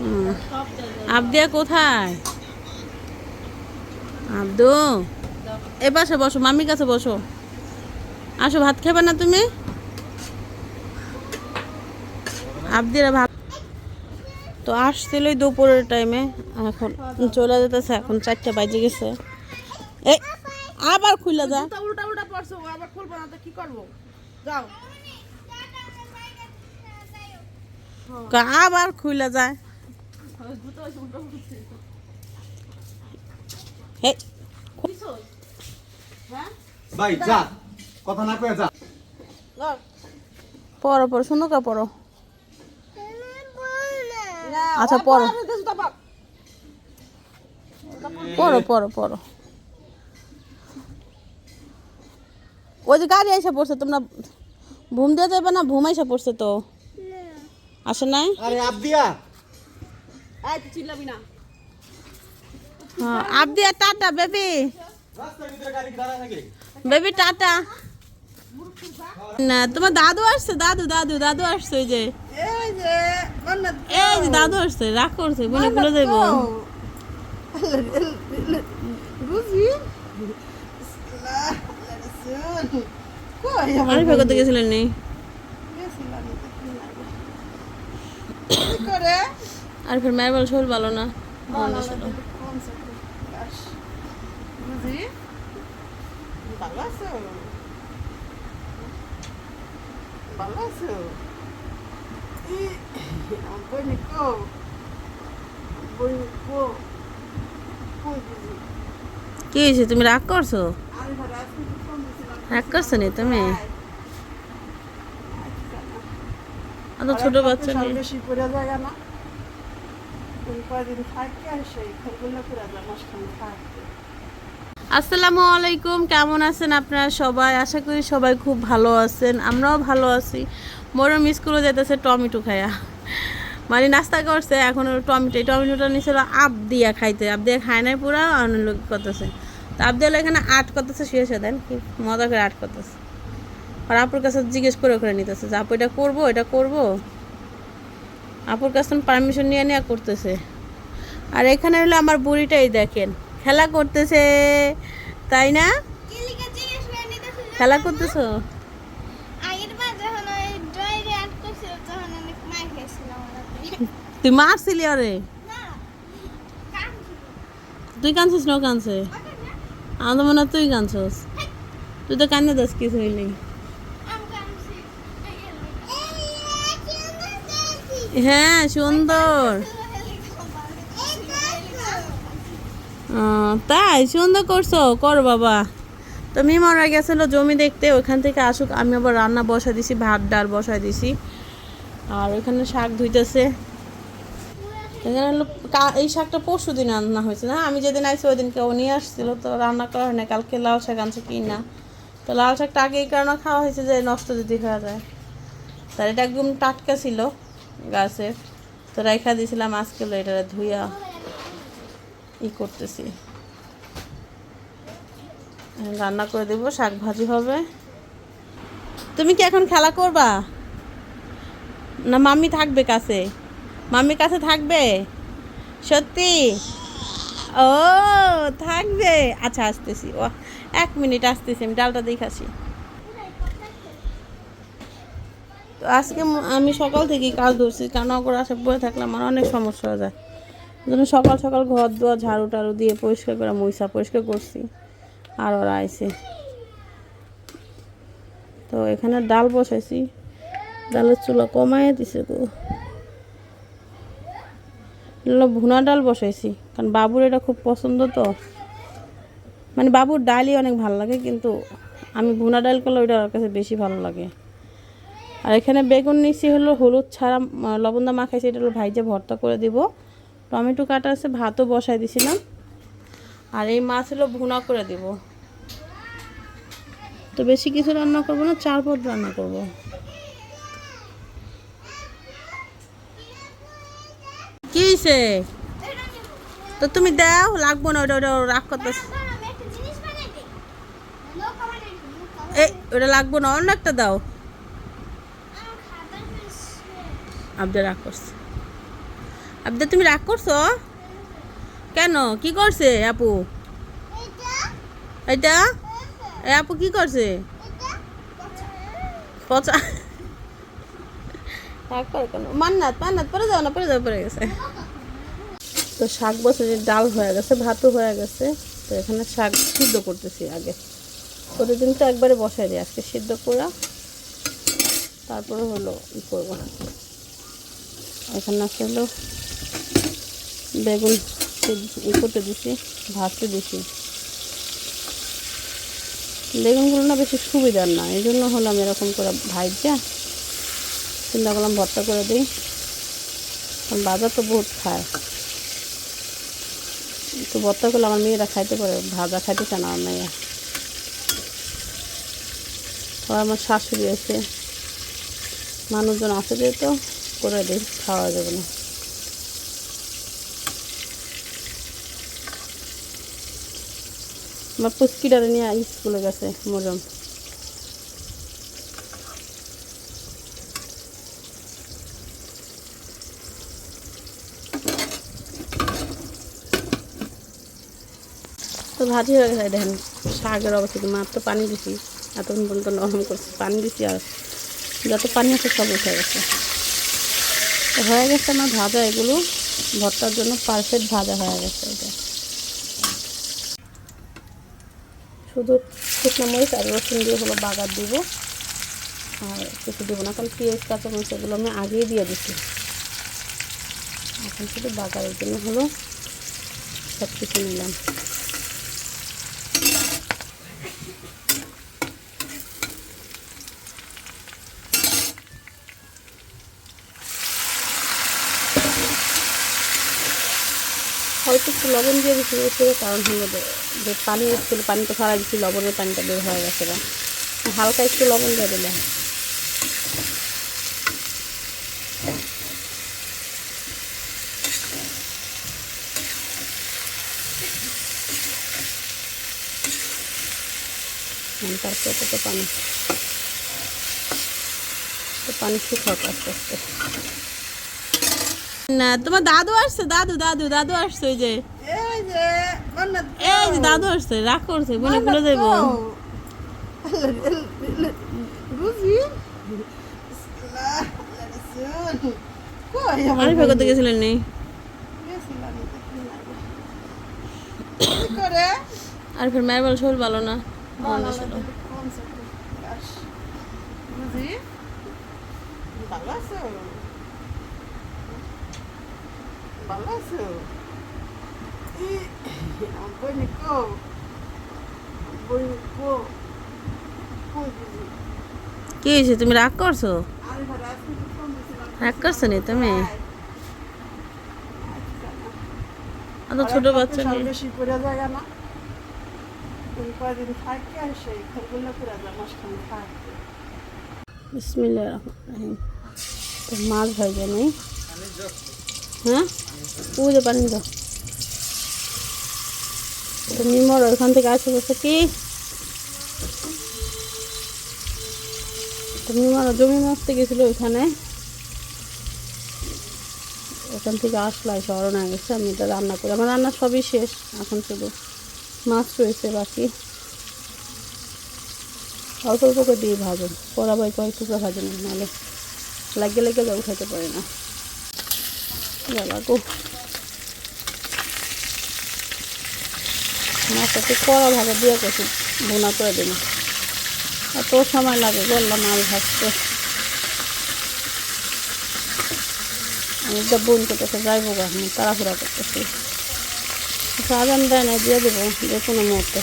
হুম। আবদিয়া কোথায়? আব্দু এ পাশে বসো মামির কাছে বসো। আসো ভাত খাবে না তুমি? আবদিরা ভাত তো আসছিল দুপুরের টাইমে এখন চলে যেতেছে এখন চারটে বাজে গেছে। এই আবার খুলে যা। উল্টা উল্টা পড়ছো আবার খুলবো না তো কি করব? যাও। আবার খুলে যায়। জুতো হয়েছে উল্টো উল্টো এই ভাই যা কথা না কয়ে যা। পড়ো পড়ো শুনো কা পড়ো। আচ্ছা, ও পড়ো। পড়ো, জুতা পড়ো পড়ো। পড়ো ওই যে গাড়ি এসে পড়ছে তোমরা ঘুম দিয়ে যাবে না? ঘুম এসে পড়ছে তো? আসে নাই আরে আবদিয়া এই, তুই চিল্লাবি না হ্যাঁ আবদি টাটা বেবি রাস্তার ভিতরে গাড়ি কি থাকে বেবি টাটা না তোমার দাদু আসছে দাদু দাদু দাদু আসছে ওই যে এই যে এই যে দাদু আসছে রাগ করছে বলে বলে যাইব গেছিলেন নি গেছিলাম তো কি লাগে। কি করে আর ফের মেয়ের বল শরীর ভালো না। ভালো আছো? আছো? কো? হয়েছে? তুমি রাগ করছ? রাগ করছ নি তুমি? অত ছোট বাচ্চা নিয়ে। বেশি না। কয়দিন আর সেই ঘরগুলো করে যায় থাকতে আসসালামু আলাইকুম কেমন আছেন আপনারা সবাই? আশা করি সবাই খুব ভালো আছেন আমরাও ভালো আছি। মোরও মিস করে যেতেছে টমেটো খায়া। মানে নাস্তা করছে এখন টমেটো এই টমেটোটা নিয়েছিল আপ দিয়া খাইতে। আপ দিয়া খায় নাই পুরা অন্য লোক করতেছে। তো আপ দিয়া এখানে আট করতেছে শুয়ে শুয়ে দেন কি মজা করে আট করতেছে। আর আপুর কাছে জিজ্ঞেস করে করে নিতেছে যে আপু এটা করব এটা করব? আপুর কাছে পারমিশন নিয়ে নেওয়া করতেছে। আর এখানে হলো আমার বুড়িটাই দেখেন খেলা করতেছে তাই না? খেলা করতেছো? তুই মারছিলি আরে? তুই কানছিস না ও কানছে আমার মনে হয় তুই কানছস তুই তো কান্নে দাস কিছু হইলি আম কামছি হ্যাঁ সুন্দর। তাই? সুন্দর করছ? কর বাবা। তো মিমারা গেছিল, জমি দেখতে। ওইখান থেকে আসুক, আমি আবার রান্না বসাই দিছি, ভাত, ডাল বসাই দিছি। আর ওইখানে শাক ধুইতেছে। এই শাকটা পরশু দিন রান্না হয়েছে না? আমি যেদিন আইছি, ওই দিনকে ও নিয়ে আসছিল। তো রান্না করা হয় না কালকে লাল শাক আনছে কি না? তো লাল শাকটা আগে এই কারণে খাওয়া হয়েছে যে নষ্ট যদি হয়ে যায়। তার এটা একদম টাটকা ছিল। গাছের তো রাইখা দিয়েছিলাম আজকে এটা ধুইয়া ই করতেছি। রান্না করে দেবো শাক ভাজি হবে। তুমি কি এখন খেলা করবা? না, মাম্মি থাকবে কাছে? মাম্মি কাছে থাকবে? সত্যি? ও, থাকবে। আচ্ছা আসতেছি। ও এক মিনিট আসতেছি, আমি ডালটা দেখাছি আজকে আমি সকাল থেকেই কাজ ধরছি, কারণ অগর আসে বয়ে থাকলে আমার অনেক সমস্যা হয়ে যায়। জন্য সকাল সকাল ঘর দোয়া ঝাড়ু টাড়ু দিয়ে পরিষ্কার করে মইসা পরিষ্কার করছি, আর ওরা আইসে তো এখানে ডাল বসাইছি, ডালের চুলা কমাইয়ে দিছে গো। ভুনা ডাল বসাইছি, কারণ বাবুর এটা খুব পছন্দ তো। মানে বাবুর ডালই অনেক ভালো লাগে, কিন্তু আমি ভুনা ডাল করলে ওইটা ওর কাছে বেশি ভালো লাগে। আর এখানে বেগুন নিচ্ছি হলো হলুদ ছাড়া লবণ দা মাখাইছি এটা হলো ভাইজে ভর্তা করে দিব। টমেটো কাটা আছে ভাতও বসাই দিছিলাম। আর এই মাছ হলো ভুনা করে দিব। তো বেশি কিছু রান্না করব না চার পদ রান্না করব। কি হয়েছে তো তুমি দাও লাগবো না ওটা ওটা রাগ করতেছে। লোক এই ওটা লাগবো না অন্য একটা দাও আমার খাবার শেষ আবদা রাগ করছে। আবদা, তুমি রাগ করছ? কেন? কি করছে আপু? এটা? এ আপু কি করছে? পচা। কেন? মান্নাত মান্নাত পরে যাও না পরে যাও পরে গেছে। তো শাক বছরের ডাল হয়ে গেছে, ভাতও হয়ে গেছে। তো এখানে শাক সিদ্ধ করতেছি আগে। প্রতিদিন তো একবারে বসাই দিই, আজকে সিদ্ধ করা তারপরে হলো ই করব। এখানে আছে হলো বেগুন ই করতে দিছি, ভাজতে দিছি। বেগুনগুলো না বেশি সুবিধার না, এই জন্য হলো আমি এরকম করে ভাইজা, চিন্তা করলাম ভর্তা করে দিই। বাজার তো বহুত খায়। তো ভর্তা করলে আমার মেয়েরা খাইতে পারে, ভাজা খাইতে চায় না আমার মেয়েরা আমার শাশুড়ি আছে। মানুষজন আছে যেহেতু। করে দিই, খাওয়া যাবে না। আমার পুচকিটারে নিয়ে স্কুলে গেছে মরম তো ভাজি হয়ে গেছে, দেখেন, শাকের অবস্থা কি মাত্র পানি দিছি, এতক্ষণ পর্যন্ত নরম করছি, পানি দিছি আর যত পানি আছে সব উঠে গেছে। তো হয়ে গেছে আমার ভাজা এগুলো। ভর্তার জন্য পারফেক্ট ভাজা হয়ে গেছে এটা। শুধু শুকনো মরিচ আর রসুন দিয়ে হলো বাগার দিব। আর কিছু দেবো না, কারণ পেঁয়াজ, কাঁচামরিচ এগুলো আমি আগেই দিয়ে দিচ্ছি এখন শুধু বাগারের জন্য হলো সব কিছু নিলাম। একটু লবণ দিয়ে দিচ্ছি এসে কারণ হলো যে- পানি এসেছিল পানি তো ফেলা দিচ্ছি লবণের পানিটা বের হয়ে গেছে হালকা একটু লবণ দিয়ে দিলাম তারপরে তো তো পানি। পানি শুকাক আস্তে আস্তে। না, তোমার দাদু আসছে, দাদু দাদু দাদু আসছে ওই যে। এই যে মান্নাত এই যে দাদু আসছে রাগ করছে বলে ভুলে যাইব। বুঝি? কই করতে গেছিলেন নি? মেয়ের বল শরীর ভালো না। ভালো আছো? ভালো কো হয়েছে? তুমি রাগ করছ? রাগ করছ নি তুমি? অত ছোট বাচ্চা নিয়ে। বেশি করে জায়গা না। তুমি কয়দিন থাকি আর সেই ঘরগুলো করে যায় মাঝখানে থাকতে। বিসমিল্লাহির রহমানির তো মাছ ভাজা নেই? হ্যাঁ? পুজো পানি দাও। তো নিমর ওইখান থেকে আসে বসে কি? তো নিমর জমি মাছতে গেছিল ওইখানে। ওখান থেকে আসলো হয়ে গেছে, আমি এটা রান্না করি। আমার রান্না সবই শেষ, এখন শুধু মাছ রয়েছে বাকি। অল্প অল্প করে দিয়ে ভাজুন পরা ভাই কয়েক টুকরা ভাজুন নাহলে লাগে লেগে যাব খাইতে পারে না। লাগো মাছটা একটু কড়া ভাজা দিয়ে করছি বোনা করে দেব। এত সময় লাগে বললাম মাছ ভাজতে। আমি তো বোন করতেছে, যাইবো আমি তাড়াহুড়া করতেছি। সাজান দেয় না দিয়ে দেবো, যে কোনো মুহূর্তে।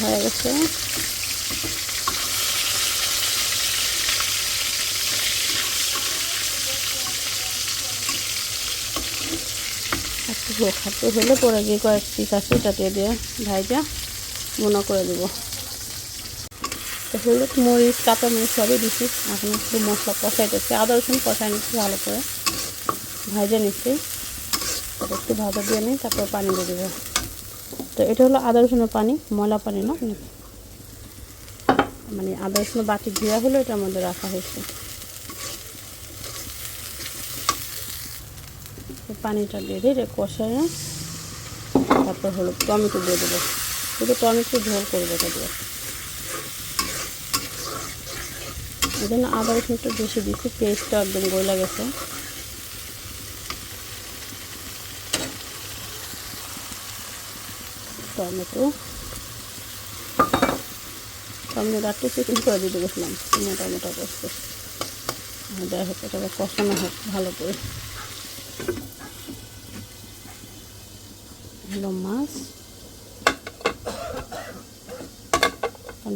হয়ে গেছে। খাতে হলে পরে গিয়ে কয়েক পিস আছে চাটিয়ে দিয়ে ভাইজা মনে করে দেবো। তো হলুদ, মরিচ কাঁচা মরিচ সবই দিচ্ছি এখন একটু মশলা কষাইতেছি আদা, রসুন কষাই নিচ্ছি ভালো করে। ভাজা নিচ্ছি। এটা একটু ভাজা দিয়ে নিই, তারপর পানি দিয়ে দেবো। তো এটা হলো আদা, রসুনের পানি, ময়লা পানি না? মানে আদা, রসুনের বাটি ধোয়া হলো, এটার মধ্যে রাখা হয়েছে। পানিটা দিয়ে দিই, এটা কষায় তারপর হলো টমেটো দিয়ে দেবো। শুধু টমেটো ঝোল করব এটা দিয়ে। এই জন্য আদা রসুন একটু বেশি দিচ্ছি, পেস্টটা একদম গলা গেছে। টমেটো। টমেটো একটু চিকেন করে দিতে গেছিলাম মোটা মোটা করতে যাই হোক, এটাকে কষানো হোক ভালো করে। হলো মাছ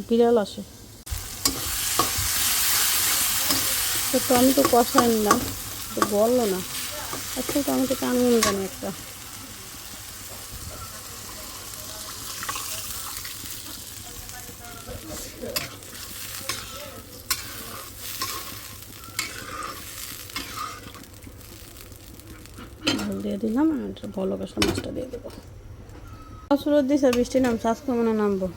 বিড়াল আসে তো আমি টমেটো কষাই নিলাম তো বলল না আচ্ছা একটু আমি তো কানুন জানি একটা ঝোল দিয়ে আর ভালো কষা মাছটা দিয়ে দেবো। শুরু দিছে বৃষ্টি নাম আজকে মনে নামবো।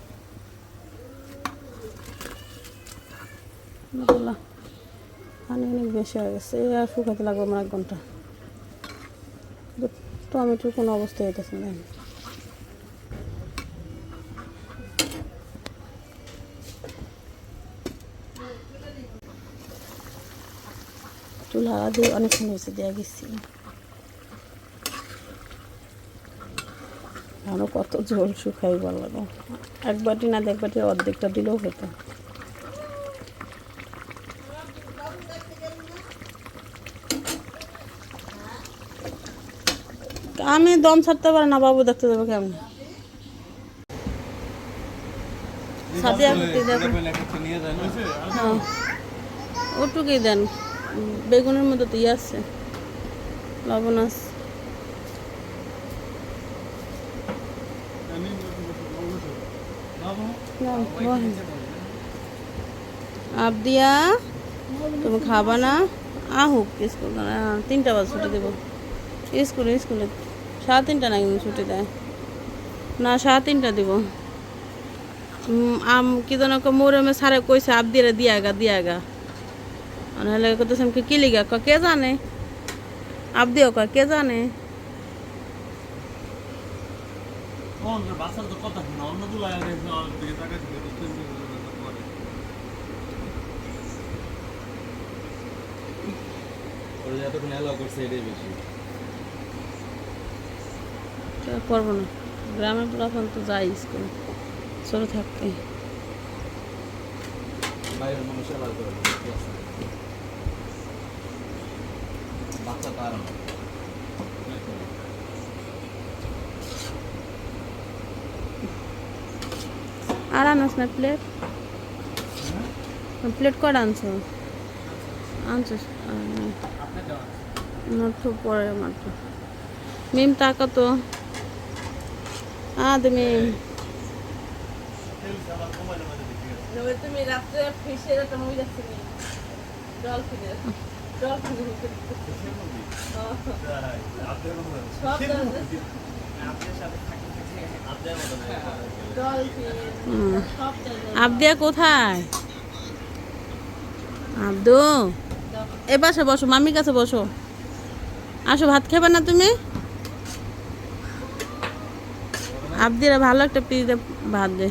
পানি অনেক বেশি হয়ে গেছে আর শুকাতে লাগবে আমার এক ঘণ্টা। টমেটোর কোনো অবস্থা হইতেছে না চুলা দিয়ে অনেকক্ষণ হয়েছে দেওয়া গেছি। আরও কত ঝোল শুকাই বললাম। এক বাটি না এক বাটির অর্ধেকটা দিলেও হতো। আমি দম ছাড়তে পারি না বাবু দেখতে দেবো কেমন? হ্যাঁ। ওটুকুই দেন বেগুনের মধ্যে তো ইয়ে আছে লবণ আছে। নাও, বহেন। আবদিয়া তুমি খাবা না আহুক স্কুল আহ, তিনটা বাজে ছুটি দেবো স্কুলে স্কুলে সাড়ে তিনটা না কিন্তু ছুটি দেয় না সাড়ে তিনটা দিব উম, আম কি যেন মোরমে সারে কইছে আবদিরে দিয়াগা দিয়াগা নাহলে কইতেছেন কি লিগা ক কে জানে আবদিও কয় কে জানে বাচ্চার তো কথা শোনা অন্যগুলো দিকে তাকাই ওরা যতক্ষণ এলাও করছে এটাই বেশি। করব না। গ্রামের পোলাপান তো যাই স্কুল ছোটো থাকতে বাইরের মানুষের আলাদা করে বাচ্চা তো আর না। আনস না প্লেট প্লেট কটা আনছো? আনছো? মাত্র পরে মাত্র। মিম টাকা তো। আদ মিম তুমি রাত্রে ফিসের একটা মুভি দেখছি ডলফিনের ডলফিনের সব আবদিয়া কোথায়? আব্দু এ পাশে বসো মামির কাছে বসো। আসো ভাত খাবে না তুমি? আবদিরা ভালো একটা পিড়িতে ভাত দে।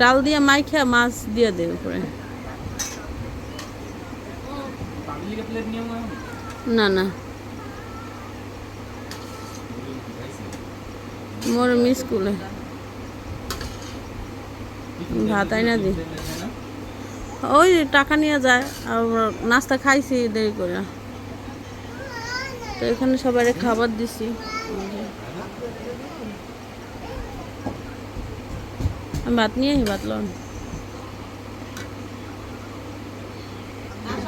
ডাল দিয়ে মাইখা মাছ দিয়ে দে উপরে। না না। মোর মিস স্কুলে ভাত আইনা দি। ওই টাকা নিয়ে যায়, আর নাস্তা খাইছি, দেরি করে। তো এখানে সবাই খাবার দিছি। ভাত নিয়ে ভাত লন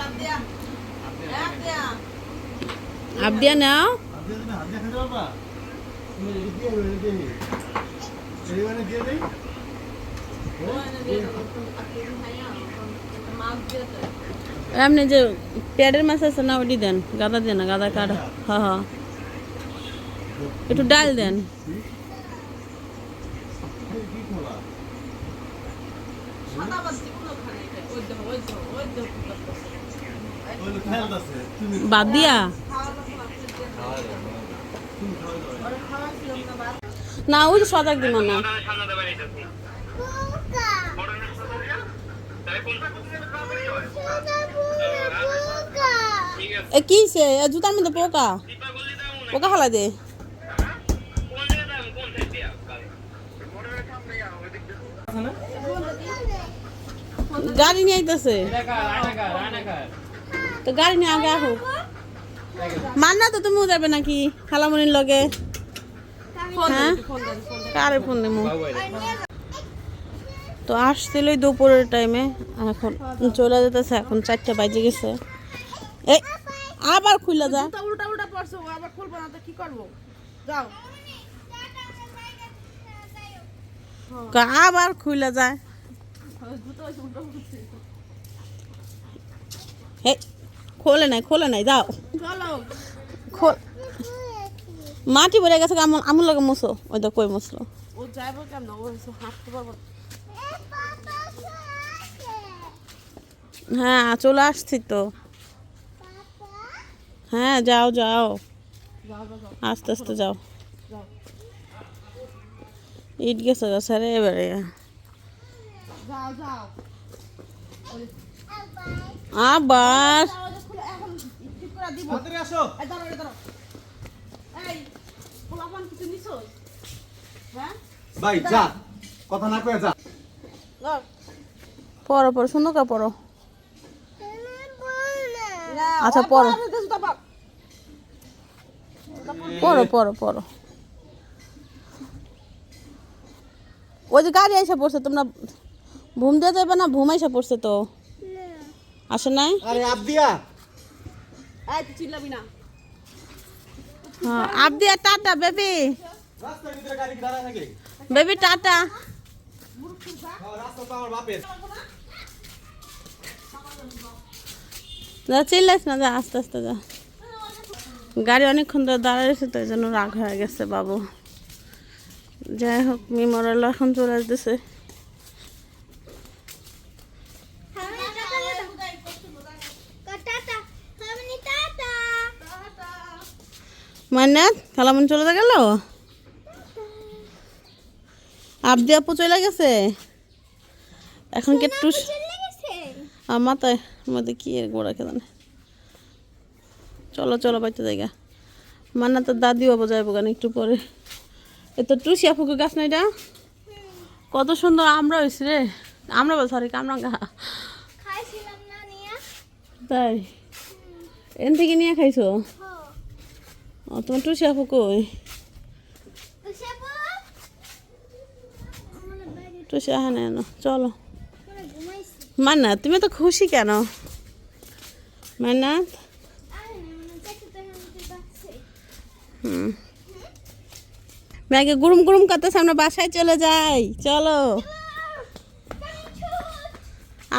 আবদিয়া নাও আপনি তুমি হাত দিয়ে খেতে পারবা? তুমি এদিকে দিয়ে দেবে, এদিকে দিয়ে। এই মানে দিয়ে দেই? এমনি যে পেটের মাছ আছে না, ওটি দেন, গাদা দেন না গাদা কাটা হ্যাঁ হ্যাঁ একটু ডাল দেন। বাদ দিয়া তুমি খাওয়া দাও না, ওই সজাগ দিব না। এ, কি সে? জুতার মধ্যে পোকা? পোকা হালা দে। গাড়ি নিয়ে আইতেছে। তো গাড়ি নিয়ে আগে আসো মান্না তো তুমিও যাবে নাকি, খালামনির লগে? হ্যাঁ? কারে ফোন দেবো তো আসছিল দুপুরের টাইমে এখন চলে যেতেছে এখন চারটা বাজে গেছে। এই আবার খুলে যা। উল্টা উল্টা পড়ছো আবার খুলবো না তো কি করব? যাও। আবার খুলে যায় খোলে নাই খোলে নাই যাও। খোল মাটি ভরে গেছে আমল আমুল লাগে মুছো। ওই তো কই মুছলো। ও যাইবো কেমন? ও হাঁটতে পারব হ্যাঁ চলে আসছি তো। হ্যাঁ যাও যাও। আস্তে আস্তে যাও। ইট গেছে গো স্যার এবারে। যাও যাও। আবার। আসো। ভাই যা কথা না কয়ে যা। পড়ো পড়ো করে পড়ো। আচ্ছা, পড়ো। পড়ো পড়ো পড়ো। ওই যে গাড়ি এসে পড়ছে তোমরা ঘুম দিয়ে যাবে না? ঘুম এসে পড়ছে তো? আসে নাই? আরে আবদিয়া এই চিল্লাবি না। হ্যাঁ আবদিয়া টাটা, বেবি। Baby, tata. যা, চিল্লাস না, যা, আস্তে আস্তে, যা। গাড়ি অনেকক্ষণ ধরে দাঁড়ায় রয়েছে, তো এই জন্য রাগ হয়ে গেছে, বাবু। যাই হোক মেমোরাল এখন চলে আসতেছে। মান্নাত খালামন চলে গেল? আবদি আপু চলে গেছে? এখন কে একটু আর মাথায় মধ্যে কি এর গোড়া খেলানে চলো চলো বাইতে জায়গা। মান্না তো দাদিও যাইব কেন একটু পরে? এ তো টুসি আপুকে গাছ নাই এটা কত সুন্দর আমরা হয়েছে রে। আমরা সরি কামরাঙ্গা। নিয়া। তাই? এন থেকে নিয়ে খাইছো? তোমার টুসি আপু কই? টুসি আহা না এনো চলো। মান্না তুমি তো খুশি কেন? মান্নাত? আরে না মানে দেখতে তো হামতে বাচ্চা হুম। ম্যাগে গুরুম গুরুম করতেছে আমরা বাসায় চলে যাই। চলো।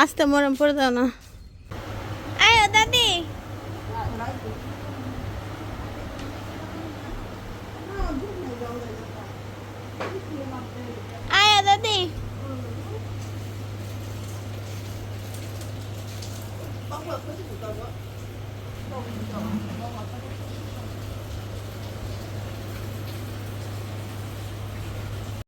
আসতে মরম পড়ে না।